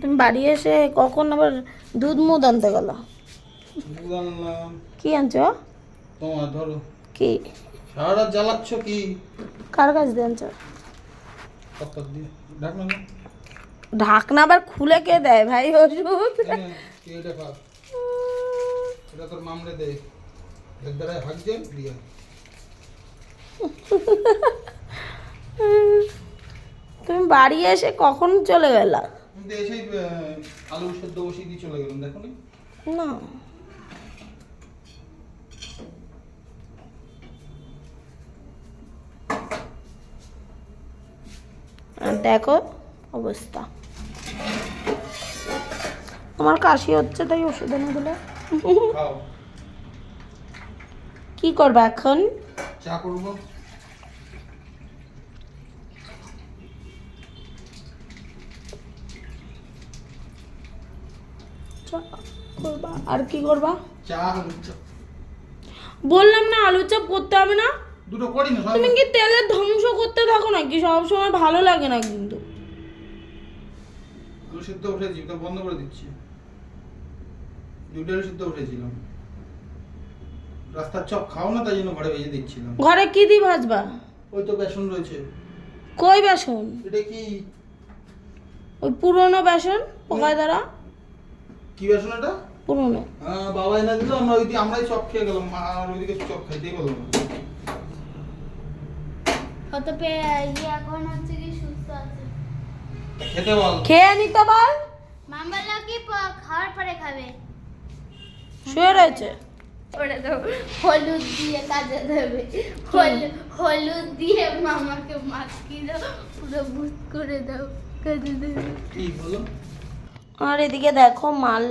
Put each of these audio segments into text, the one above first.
তুমি বাড়ি এসে কখন আবার দুধ মুধ আনতে গেল? কি আনছো? তোমার ধরো। কি? সারা জ্বালাচ্ছ কি? কার কাছ দিয়ে আনছো? ঢাকনা আবার খুলে কে দেয় ভাই ওষুধ এটা তোর মামলে দে। এর দ্বারাই হাঁকছে তুমি বাড়ি এসে কখন চলে গেলা? এসেই আলু সেদ্ধ বসিয়ে দিয়ে চলে গেলাম দেখো না। দেখো অবস্থা। আমার কাশি হচ্ছে তাই ওষুধ এনে দিলে। কি করবে এখন? চা করব। করবা? আর কি করবা? চা বললাম না আলু চপ করতে হবে না। দুটো করি না তুমি কি তেলের ধ্বংস করতে থাকো নাকি? সব সময় ভালো লাগে না কিন্তু। আলু সিদ্ধ উঠেছি তো বন্ধ করে দিচ্ছি। দুটো আলু সিদ্ধ উঠেছিলাম রাস্তার চপ খাও না তাই জন্য ঘরে ভেজে দিচ্ছিলাম। ঘরে কি দি ভাজবা? ওই তো বেসন রয়েছে। কই বেসন? এটা কি? ওই পুরনো বেসন পোকায় দ্বারা? কি বেসন এটা? পুরনো। বাবা এনে দিল আমরা ওই আমরাই চপ খেয়ে গেলাম মা আর ওইদিকে চপ খাইতেই পেলাম না। কত পেয়ে ইয়ে এখন হচ্ছে কি সুস্থ আছে। খেতে বল। খেয়ে নিতে বল। মাম বলল খাওয়ার পরে খাবে। শুয়ে রয়েছে। করে দাও হলুদ দিয়ে কাজে দেবে। হলুদ হলুদ দিয়ে মামাকে মাখিয়ে দাও পুরো ভূত করে দাও কাজে দেবে। কি বলো? আর এদিকে দেখো মাল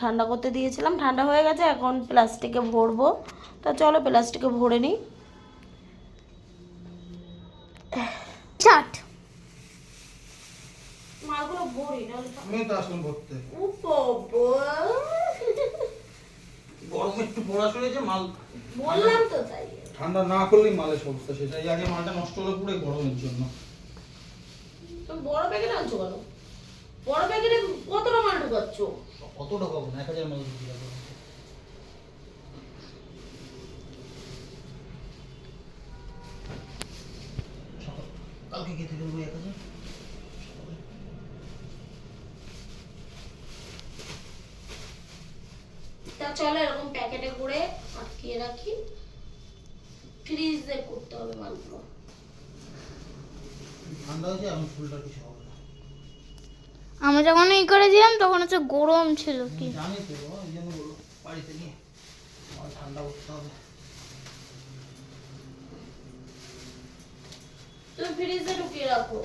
ঠান্ডা করতে দিয়েছিলাম। ঠান্ডা হয়ে গেছে এখন প্লাস্টিকে ভরবো। তা চলো প্লাস্টিকে ভরে নিই। চাট। মালগুলো ভরি আমি তো আসলাম করতে না গরম একটু পড়া শুয়েছে মাল বললাম তো তাই। ঠান্ডা না করলেই মালের সমস্যা সেটা আগে মালটা নষ্ট হলো পুরো গরমের জন্য। তুমি বড় প্যাকেট আনছো কেন? বড় প্যাকেটে কতটা মাল ঢুকাচ্ছ কত টাকা হবে এক হাজার। সকাল- কালকে খেতে দেবো এক হাজার। তা চলো এরকম প্যাকেটে করে আটকিয়ে রাখি। ফ্রিজে করতে হবে মালগুলো। ঠান্ডা হয়েছে এখন ফুলটা কিছু না। আমরা যখন ই করেছিলাম তখন হচ্ছে গরম ছিল কি। জানি তো ওই জন্য বাড়িতে নিয়ে ঠান্ডা করতে হবে। তুমি ফ্রিজে ঢুকিয়ে রাখো।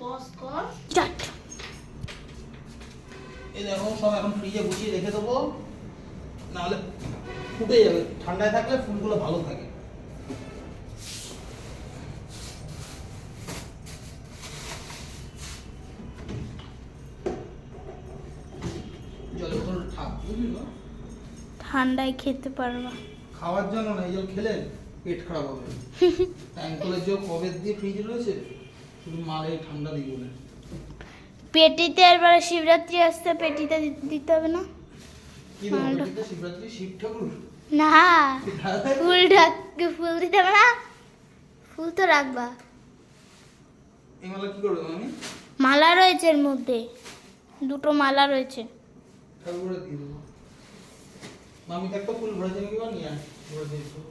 পজ কর। চাট এই দেখো সব এখন ফ্রিজে গুছিয়ে রেখে দেবো। নাহলে ফুটে যাবে। ঠান্ডায় থাকলে ফুলগুলো ভালো থাকে জলের বোতল থাক বুঝলি না? ঠান্ডায় খেতে পারবা। খাওয়ার জন্য না এই জল খেলে পেট খারাপ হবে। ট্যাঙ্কলের যে কবে দিয়ে ফ্রিজ রয়েছে? শুধু মালে ঠান্ডা দিই বলে পেটিতে এরপরে শিবরাত্রি আসতে পেটিতে দিতে হবে না? কি দেবো। পেটিতে? শিবরাত্রি? শিব ঠাকুর? না। ফুল ঢাক ফুল দিতে হবে না। ফুল তো রাখবা। এই মালা কি করব আমি? মালা রয়েছে এর মধ্যে। দুটো মালা রয়েছে। ঠাকুরে দিয়ে দেবো মামি একটা ফুল ভরেছে নাকি বা নিয়ে আয় ভরে দিয়ে দেবো